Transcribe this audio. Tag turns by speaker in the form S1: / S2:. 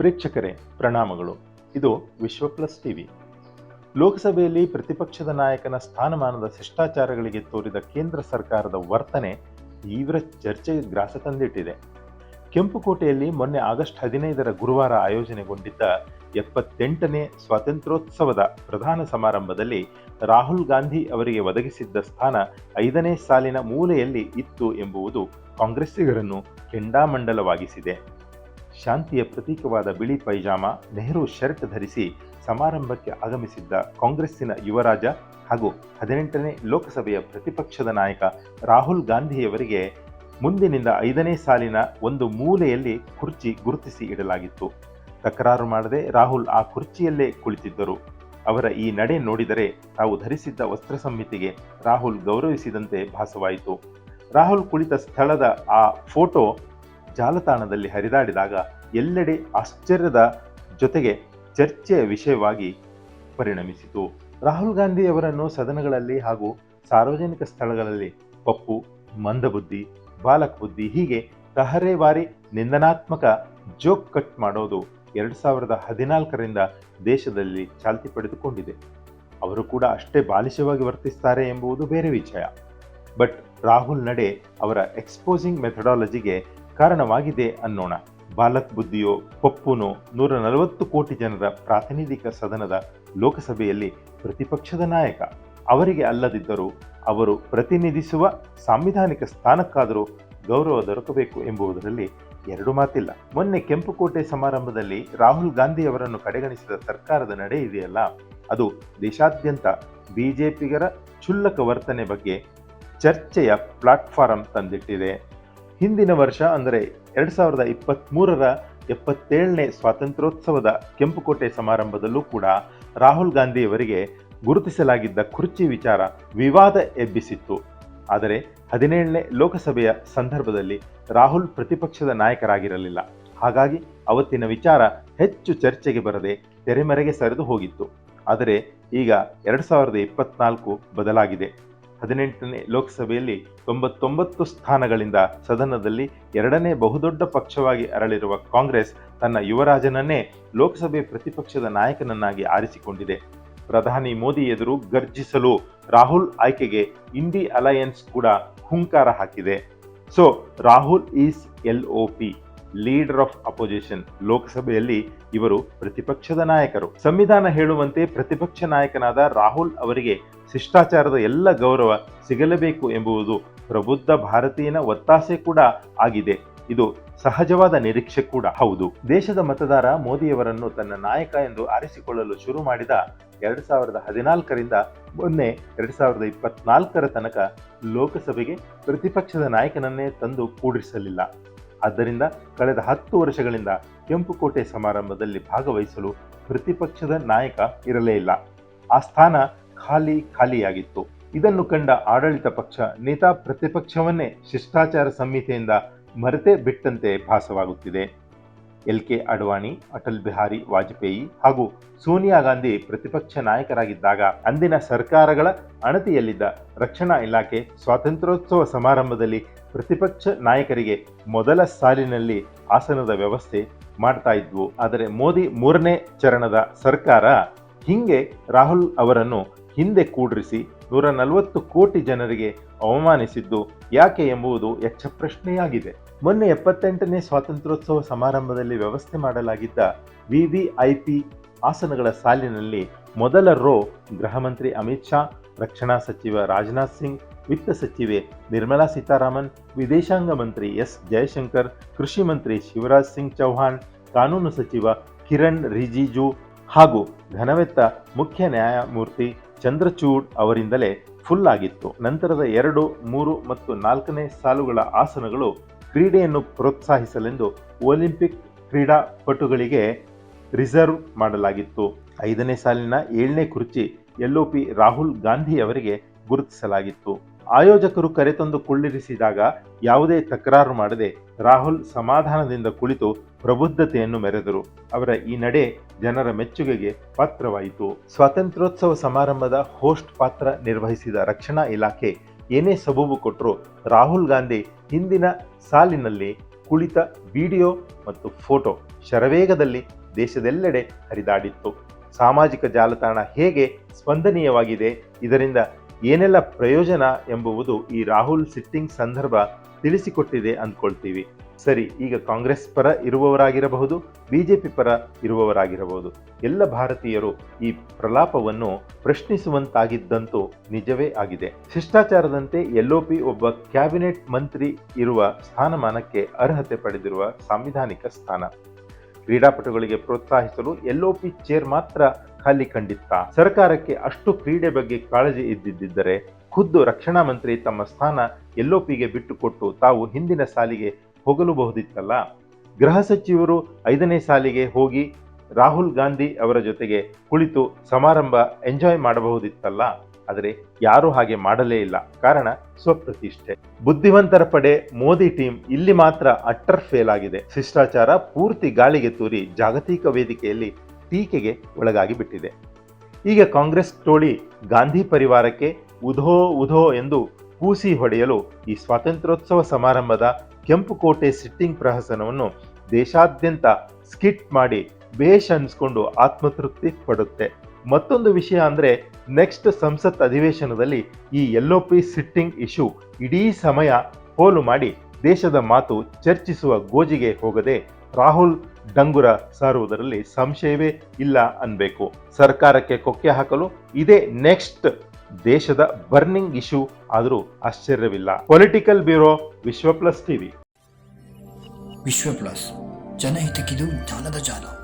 S1: ಪ್ರೇಕ್ಷಕರೇ, ಪ್ರಣಾಮಗಳು. ಇದು ವಿಶ್ವ plus TV. ಲೋಕಸಭೆಯಲ್ಲಿ ಪ್ರತಿಪಕ್ಷದ ನಾಯಕನ ಸ್ಥಾನಮಾನದ ಶಿಷ್ಟಾಚಾರಗಳಿಗೆ ತೋರಿದ ಕೇಂದ್ರ ಸರ್ಕಾರದ ವರ್ತನೆ ತೀವ್ರ ಚರ್ಚೆಗೆ ಗ್ರಾಸ ತಂದಿಟ್ಟಿದೆ. ಕೆಂಪುಕೋಟೆಯಲ್ಲಿ ಮೊನ್ನೆ ಆಗಸ್ಟ್ ಹದಿನೈದರ ಗುರುವಾರ ಆಯೋಜನೆಗೊಂಡಿದ್ದ ಎಪ್ಪತ್ತೆಂಟನೇ ಸ್ವಾತಂತ್ರ್ಯೋತ್ಸವದ ಪ್ರಧಾನ ಸಮಾರಂಭದಲ್ಲಿ ರಾಹುಲ್ ಗಾಂಧಿ ಅವರಿಗೆ ಒದಗಿಸಿದ್ದ ಸ್ಥಾನ ಐದನೇ ಸಾಲಿನ ಮೂಲೆಯಲ್ಲಿ ಇತ್ತು ಎಂಬುವುದು ಕಾಂಗ್ರೆಸ್ಸಿಗರನ್ನು ಕೆಂಡಾಮಂಡಲವಾಗಿಸಿದೆ. ಶಾಂತಿಯ ಪ್ರತೀಕವಾದ ಬಿಳಿ ಪೈಜಾಮ ನೆಹರು ಶರ್ಟ್ ಧರಿಸಿ ಸಮಾರಂಭಕ್ಕೆ ಆಗಮಿಸಿದ್ದ ಕಾಂಗ್ರೆಸ್ಸಿನ ಯುವರಾಜ ಹಾಗೂ ಹದಿನೆಂಟನೇ ಲೋಕಸಭೆಯ ಪ್ರತಿಪಕ್ಷದ ನಾಯಕ ರಾಹುಲ್ ಗಾಂಧಿಯವರಿಗೆ ಮುಂದಿನಿಂದ ಐದನೇ ಸಾಲಿನ ಒಂದು ಮೂಲೆಯಲ್ಲಿ ಕುರ್ಚಿ ಗುರುತಿಸಿ ಇಡಲಾಗಿತ್ತು. ತಕರಾರು ಮಾಡದೆ ರಾಹುಲ್ ಆ ಕುರ್ಚಿಯಲ್ಲೇ ಕುಳಿತಿದ್ದರು. ಅವರ ಈ ನಡೆ ನೋಡಿದರೆ ತಾವು ಧರಿಸಿದ್ದ ವಸ್ತ್ರ ಸಂಹಿತೆಗೆ ರಾಹುಲ್ ಗೌರವಿಸಿದಂತೆ ಭಾಸವಾಯಿತು. ರಾಹುಲ್ ಕುಳಿತ ಸ್ಥಳದ ಆ ಫೋಟೋ ಜಾಲತಾಣದಲ್ಲಿ ಹರಿದಾಡಿದಾಗ ಎಲ್ಲೆಡೆ ಆಶ್ಚರ್ಯದ ಜೊತೆಗೆ ಚರ್ಚೆಯ ವಿಷಯವಾಗಿ ಪರಿಣಮಿಸಿತು. ರಾಹುಲ್ ಗಾಂಧಿ ಅವರನ್ನು ಸದನಗಳಲ್ಲಿ ಹಾಗೂ ಸಾರ್ವಜನಿಕ ಸ್ಥಳಗಳಲ್ಲಿ ಪಪ್ಪು, ಮಂದಬುದ್ಧಿ ಬಾಲಕ್ ಬುದ್ಧಿ ಹೀಗೆ ತಹರೇವಾರಿ ನಿಂದನಾತ್ಮಕ ಜೋಕ್ ಕಟ್ ಮಾಡೋದು ಎರಡು ಸಾವಿರದ ಹದಿನಾಲ್ಕರಿಂದ ದೇಶದಲ್ಲಿ ಚಾಲ್ತಿ ಪಡೆದುಕೊಂಡಿದೆ. ಅವರು ಕೂಡ ಅಷ್ಟೇ ಬಾಲಿಶವಾಗಿ ವರ್ತಿಸ್ತಾರೆ ಎಂಬುದು ಬೇರೆ ವಿಷಯ. ಬಟ್ ರಾಹುಲ್ ನಡೆ ಅವರ ಎಕ್ಸ್ಪೋಸಿಂಗ್ ಮೆಥಡಾಲಜಿಗೆ ಕಾರಣವಾಗಿದೆ ಅನ್ನೋಣ. ಬಾಲಕ್ ಬುದ್ಧಿಯೋ ಪಪ್ಪುನೋ ನೂರ ನಲವತ್ತು ಕೋಟಿ ಜನರ ಪ್ರಾತಿನಿಧಿಕ ಸದನದ ಲೋಕಸಭೆಯಲ್ಲಿ ಪ್ರತಿಪಕ್ಷದ ನಾಯಕ. ಅವರಿಗೆ ಅಲ್ಲದಿದ್ದರೂ ಅವರು ಪ್ರತಿನಿಧಿಸುವ ಸಾಂವಿಧಾನಿಕ ಸ್ಥಾನಕ್ಕಾದರೂ ಗೌರವ ದೊರಕಬೇಕು ಎಂಬುದರಲ್ಲಿ ಎರಡು ಮಾತಿಲ್ಲ. ಮೊನ್ನೆ ಕೆಂಪುಕೋಟೆ ಸಮಾರಂಭದಲ್ಲಿ ರಾಹುಲ್ ಗಾಂಧಿ ಅವರನ್ನು ಕಡೆಗಣಿಸಿದ ಸರ್ಕಾರದ ನಡೆ ಇದೆಯಲ್ಲ? ಅದು ದೇಶಾದ್ಯಂತ ಬಿಜೆಪಿಗರ ಕ್ಷುಲ್ಲಕ ವರ್ತನೆ ಬಗ್ಗೆ ಚರ್ಚೆಯ ಪ್ಲಾಟ್ಫಾರಂ ತಂದಿಟ್ಟಿದೆ. ಹಿಂದಿನ ವರ್ಷ ಅಂದರೆ ಎರಡು ಸಾವಿರದ ಇಪ್ಪತ್ತ್ಮೂರರ ಎಪ್ಪತ್ತೇಳನೇ ಸ್ವಾತಂತ್ರ್ಯೋತ್ಸವದ ಕೆಂಪುಕೋಟೆ ಸಮಾರಂಭದಲ್ಲೂ ಕೂಡ ರಾಹುಲ್ ಗಾಂಧಿಯವರಿಗೆ ಗುರುತಿಸಲಾಗಿದ್ದ ಕುರ್ಚಿ ವಿಚಾರ ವಿವಾದ ಎಬ್ಬಿಸಿತ್ತು. ಆದರೆ ಹದಿನೇಳನೇ ಲೋಕಸಭೆಯ ಸಂದರ್ಭದಲ್ಲಿ ರಾಹುಲ್ ಪ್ರತಿಪಕ್ಷದ ನಾಯಕರಾಗಿರಲಿಲ್ಲ. ಹಾಗಾಗಿ ಅವತ್ತಿನ ವಿಚಾರ ಹೆಚ್ಚು ಚರ್ಚೆಗೆ ಬರದೆ ತೆರೆಮರೆಗೆ ಸರಿದು ಹೋಗಿತ್ತು. ಆದರೆ ಈಗ ಎರಡು ಸಾವಿರದ ಇಪ್ಪತ್ನಾಲ್ಕು ಬದಲಾಗಿದೆ. ಹದಿನೆಂಟನೇ ಲೋಕಸಭೆಯಲ್ಲಿ ತೊಂಬತ್ತೊಂಬತ್ತು ಸ್ಥಾನಗಳಿಂದ ಸದನದಲ್ಲಿ ಎರಡನೇ ಬಹುದೊಡ್ಡ ಪಕ್ಷವಾಗಿ ಅರಳಿರುವ ಕಾಂಗ್ರೆಸ್ ತನ್ನ ಯುವರಾಜನನ್ನೇ ಲೋಕಸಭೆ ಪ್ರತಿಪಕ್ಷದ ನಾಯಕನನ್ನಾಗಿ ಆರಿಸಿಕೊಂಡಿದೆ. ಪ್ರಧಾನಿ ಮೋದಿ ಎದುರು ಗರ್ಜಿಸಲು ರಾಹುಲ್ ಆಯ್ಕೆಗೆ ಇಂಡಿ ಅಲಯನ್ಸ್ ಕೂಡ ಹುಂಕಾರ ಹಾಕಿದೆ. So, Rahul is L O P. Leader of opposition. ಲೋಕಸಭೆಯಲ್ಲಿ ಇವರು ಪ್ರತಿಪಕ್ಷದ ನಾಯಕರು. ಸಂವಿಧಾನ ಹೇಳುವಂತೆ ಪ್ರತಿಪಕ್ಷ ನಾಯಕನಾದ ರಾಹುಲ್ ಅವರಿಗೆ ಶಿಷ್ಟಾಚಾರದ ಎಲ್ಲ ಗೌರವ ಸಿಗಲೇಬೇಕು ಎಂಬುವುದು ಪ್ರಬುದ್ಧ ಭಾರತೀಯನ ಒತ್ತಾಸೆ ಕೂಡ ಆಗಿದೆ. ಇದು ಸಹಜವಾದ ನಿರೀಕ್ಷೆ ಕೂಡ. ಹೌದು. ದೇಶದ ಮತದಾರ ಮೋದಿಯವರನ್ನು ತನ್ನ ನಾಯಕ ಎಂದು ಆರಿಸಿಕೊಳ್ಳಲು ಶುರು ಮಾಡಿದ ಎರಡ್ ಸಾವಿರದ ಹದಿನಾಲ್ಕರಿಂದ ಮೊನ್ನೆ ಎರಡ್ ಸಾವಿರದ ಇಪ್ಪತ್ನಾಲ್ಕರ ತನಕ ಲೋಕಸಭೆಗೆ ಪ್ರತಿಪಕ್ಷದ ನಾಯಕನನ್ನೇ ತಂದು ಕೂಡಿಸಲಿಲ್ಲ. ಆದ್ದರಿಂದ ಕಳೆದ ಹತ್ತು ವರ್ಷಗಳಿಂದ ಕೆಂಪುಕೋಟೆ ಸಮಾರಂಭದಲ್ಲಿ ಭಾಗವಹಿಸಲು ಪ್ರತಿಪಕ್ಷದ ನಾಯಕ ಇರಲೇ ಇಲ್ಲ. ಆ ಸ್ಥಾನ ಖಾಲಿ ಖಾಲಿಯಾಗಿತ್ತು. ಇದನ್ನು ಕಂಡ ಆಡಳಿತ ಪಕ್ಷ ನೇತಾ ಪ್ರತಿಪಕ್ಷವನ್ನೇ ಶಿಷ್ಟಾಚಾರ ಸಂಹಿತೆಯಿಂದ ಮರೆತೇ ಬಿಟ್ಟಂತೆ ಭಾಸವಾಗುತ್ತಿದೆ. ಎಲ್ ಕೆ ಅಡ್ವಾಣಿ, ಅಟಲ್ ಬಿಹಾರಿ ವಾಜಪೇಯಿ ಹಾಗೂ ಸೋನಿಯಾ ಗಾಂಧಿ ಪ್ರತಿಪಕ್ಷ ನಾಯಕರಾಗಿದ್ದಾಗ ಅಂದಿನ ಸರ್ಕಾರಗಳ ಅಣತಿಯಲ್ಲಿದ್ದ ರಕ್ಷಣಾ ಇಲಾಖೆ ಸ್ವಾತಂತ್ರ್ಯೋತ್ಸವ ಸಮಾರಂಭದಲ್ಲಿ ಪ್ರತಿಪಕ್ಷ ನಾಯಕರಿಗೆ ಮೊದಲ ಸಾಲಿನಲ್ಲಿ ಆಸನದ ವ್ಯವಸ್ಥೆ ಮಾಡ್ತಾ ಇದ್ವು. ಆದರೆ ಮೋದಿ ಮೂರನೇ ಚರಣದ ಸರ್ಕಾರ ಹಿಂಗೆ ರಾಹುಲ್ ಅವರನ್ನು ಹಿಂದೆ ಕೂಡ್ರಿಸಿ ನೂರ ನಲವತ್ತು ಕೋಟಿ ಜನರಿಗೆ ಅವಮಾನಿಸಿದ್ದು ಯಾಕೆ ಎಂಬುದು ಯಕ್ಷ ಪ್ರಶ್ನೆಯಾಗಿದೆ ಮೊನ್ನೆ ಎಪ್ಪತ್ತೆಂಟನೇ ಸ್ವಾತಂತ್ರ್ಯೋತ್ಸವ ಸಮಾರಂಭದಲ್ಲಿ ವ್ಯವಸ್ಥೆ ಮಾಡಲಾಗಿದ್ದ ವಿವಿಐಪಿ ಆಸನಗಳ ಸಾಲಿನಲ್ಲಿ ಮೊದಲ ರೋ ಗೃಹ ಮಂತ್ರಿ ಅಮಿತ್ ಶಾ, ರಕ್ಷಣಾ ಸಚಿವ ರಾಜನಾಥ್ ಸಿಂಗ್, ವಿತ್ತ ಸಚಿವೆ ನಿರ್ಮಲಾ ಸೀತಾರಾಮನ್, ವಿದೇಶಾಂಗ ಮಂತ್ರಿ ಎಸ್ ಜಯಶಂಕರ್, ಕೃಷಿ ಮಂತ್ರಿ ಶಿವರಾಜ್ ಸಿಂಗ್ ಚೌಹಾಣ್, ಕಾನೂನು ಸಚಿವ ಕಿರಣ್ ರಿಜಿಜು ಹಾಗೂ ಘನವೆತ್ತ ಮುಖ್ಯ ನ್ಯಾಯಮೂರ್ತಿ ಚಂದ್ರಚೂಡ್ ಅವರಿಂದಲೇ ಫುಲ್ ಆಗಿತ್ತು. ನಂತರದ ಎರಡು, ಮೂರು ಮತ್ತು ನಾಲ್ಕನೇ ಸಾಲುಗಳ ಆಸನಗಳು ಕ್ರೀಡೆಯನ್ನು ಪ್ರೋತ್ಸಾಹಿಸಲೆಂದು ಒಲಿಂಪಿಕ್ ಕ್ರೀಡಾಪಟುಗಳಿಗೆ ರಿಸರ್ವ್ ಮಾಡಲಾಗಿತ್ತು. ಐದನೇ ಸಾಲಿನ ಏಳನೇ ಕುರ್ಚಿ ಎಲ್ಒಪಿ ರಾಹುಲ್ ಗಾಂಧಿ ಅವರಿಗೆ ಗುರುತಿಸಲಾಗಿತ್ತು. ಆಯೋಜಕರು ಕರೆತಂದು ಕುಳ್ಳಿರಿಸಿದಾಗ ಯಾವುದೇ ತಕರಾರು ಮಾಡದೆ ರಾಹುಲ್ ಸಮಾಧಾನದಿಂದ ಕುಳಿತು ಪ್ರಬುದ್ಧತೆಯನ್ನು ಮೆರೆದರು. ಅವರ ಈ ನಡೆ ಜನರ ಮೆಚ್ಚುಗೆಗೆ ಪಾತ್ರವಾಯಿತು. ಸ್ವಾತಂತ್ರ್ಯೋತ್ಸವ ಸಮಾರಂಭದ ಹೋಸ್ಟ್ ಪಾತ್ರ ನಿರ್ವಹಿಸಿದ ರಕ್ಷಣಾ ಇಲಾಖೆ ಏನೇ ಸಬೂಬು ಕೊಟ್ಟರು ರಾಹುಲ್ ಗಾಂಧಿ ಹಿಂದಿನ ಸಾಲಿನಲ್ಲಿ ಕುಳಿತ ವಿಡಿಯೋ ಮತ್ತು ಫೋಟೋ ಶರವೇಗದಲ್ಲಿ ದೇಶದೆಲ್ಲೆಡೆ ಹರಿದಾಡಿತ್ತು. ಸಾಮಾಜಿಕ ಜಾಲತಾಣ ಹೇಗೆ ಸ್ಪಂದನೀಯವಾಗಿದೆ, ಇದರಿಂದ ಏನೆಲ್ಲ ಪ್ರಯೋಜನ ಎಂಬುವುದು ಈ ರಾಹುಲ್ ಸಿಟ್ಟಿಂಗ್ ಸಂದರ್ಭ ತಿಳಿಸಿಕೊಟ್ಟಿದೆ ಅಂದ್ಕೊಳ್ತೀವಿ. ಸರಿ, ಈಗ ಕಾಂಗ್ರೆಸ್ ಪರ ಇರುವವರಾಗಿರಬಹುದು, ಬಿಜೆಪಿ ಪರ ಇರುವವರಾಗಿರಬಹುದು. ಎಲ್ಲ ಭಾರತೀಯರು ಈ ಪ್ರಲಾಪವನ್ನು ಪ್ರಶ್ನಿಸುವಂತಾಗಿದ್ದಂತೂ ನಿಜವೇ ಆಗಿದೆ. ಶಿಷ್ಟಾಚಾರದಂತೆ ಎಲ್ಒಪಿ ಒಬ್ಬ ಕ್ಯಾಬಿನೆಟ್ ಮಂತ್ರಿ ಇರುವ ಸ್ಥಾನಮಾನಕ್ಕೆ ಅರ್ಹತೆ ಪಡೆದಿರುವ ಸಾಂವಿಧಾನಿಕ ಸ್ಥಾನ. ಕ್ರೀಡಾಪಟುಗಳಿಗೆ ಪ್ರೋತ್ಸಾಹಿಸಲು ಎಲ್ಒಪಿ ಚೇರ್ ಮಾತ್ರ ಖಾಲಿ ಕಂಡಿತ್ತ ಸರ್ಕಾರಕ್ಕೆ ಅಷ್ಟು ಕ್ರೀಡೆ ಬಗ್ಗೆ ಕಾಳಜಿ ಇದ್ದಿದ್ದರೆ ಖುದ್ದು ರಕ್ಷಣಾ ಮಂತ್ರಿ ತಮ್ಮ ಸ್ಥಾನ ಎಲ್ಒಪಿಗೆ ಬಿಟ್ಟುಕೊಟ್ಟು ತಾವು ಹಿಂದಿನ ಸಾಲಿಗೆ ಹೋಗಲುಬಹುದಿತ್ತಲ್ಲ? ಗೃಹ ಸಚಿವರು ಐದನೇ ಸಾಲಿಗೆ ಹೋಗಿ ರಾಹುಲ್ ಗಾಂಧಿ ಅವರ ಜೊತೆಗೆ ಕುಳಿತು ಸಮಾರಂಭ ಎಂಜಾಯ್ ಮಾಡಬಹುದಿತ್ತಲ್ಲ? ಆದರೆ ಯಾರೂ ಹಾಗೆ ಮಾಡಲೇ ಇಲ್ಲ. ಕಾರಣ ಸ್ವಪ್ರತಿಷ್ಠೆ. ಬುದ್ಧಿವಂತರ ಪಡೆ ಮೋದಿ ಟೀಮ್ ಇಲ್ಲಿ ಮಾತ್ರ ಅಟ್ಟರ್ ಫೇಲ್ ಆಗಿದೆ. ಶಿಷ್ಟಾಚಾರ ಪೂರ್ತಿ ಗಾಳಿಗೆ ತೂರಿ ಜಾಗತಿಕ ವೇದಿಕೆಯಲ್ಲಿ ಟೀಕೆಗೆ ಒಳಗಾಗಿ ಬಿಟ್ಟಿದೆ. ಈಗ ಕಾಂಗ್ರೆಸ್ ಟೋಳಿ ಗಾಂಧಿ ಪರಿವಾರಕ್ಕೆ ಉಧೋ ಉಧೋ ಎಂದು ಕೂಸಿ ಹೊಡೆಯಲು ಈ ಸ್ವಾತಂತ್ರ್ಯೋತ್ಸವ ಸಮಾರಂಭದ ಕೆಂಪುಕೋಟೆ ಸಿಟ್ಟಿಂಗ್ ಪ್ರಹಸನವನ್ನು ದೇಶಾದ್ಯಂತ ಸ್ಕಿಟ್ ಮಾಡಿ ಬೇಷ್ ಅನ್ಸ್ಕೊಂಡು ಆತ್ಮತೃಪ್ತಿ ಪಡುತ್ತೆ. ಮತ್ತೊಂದು ವಿಷಯ ಅಂದರೆ, ನೆಕ್ಸ್ಟ್ ಸಂಸತ್ ಅಧಿವೇಶನದಲ್ಲಿ ಈ ಎಲ್ಲೋ ಪಿ ಸಿಟ್ಟಿಂಗ್ ಇಶ್ಯೂ ಇಡೀ ಸಮಯ ಪೋಲು ಮಾಡಿ ದೇಶದ ಮಾತು ಚರ್ಚಿಸುವ ಗೋಜಿಗೆ ಹೋಗದೆ ರಾಹುಲ್ ಡಂಗುರ ಸಾರುವುದರಲ್ಲಿ ಸಂಶಯವೇ ಇಲ್ಲ ಅನ್ಬೇಕು. ಸರ್ಕಾರಕ್ಕೆ ಕೊಕ್ಕೆ ಹಾಕಲು ಇದೇ ನೆಕ್ಸ್ಟ್ ದೇಶದ ಬರ್ನಿಂಗ್ ಇಶ್ಯೂ ಆದರೂ ಆಶ್ಚರ್ಯವಿಲ್ಲ. Political bureau Vishwa plus TV.
S2: Vishwa plus ಜನಹಿತಕ್ಕಿದು ಜ್ಞಾನದ ಜಾಲ.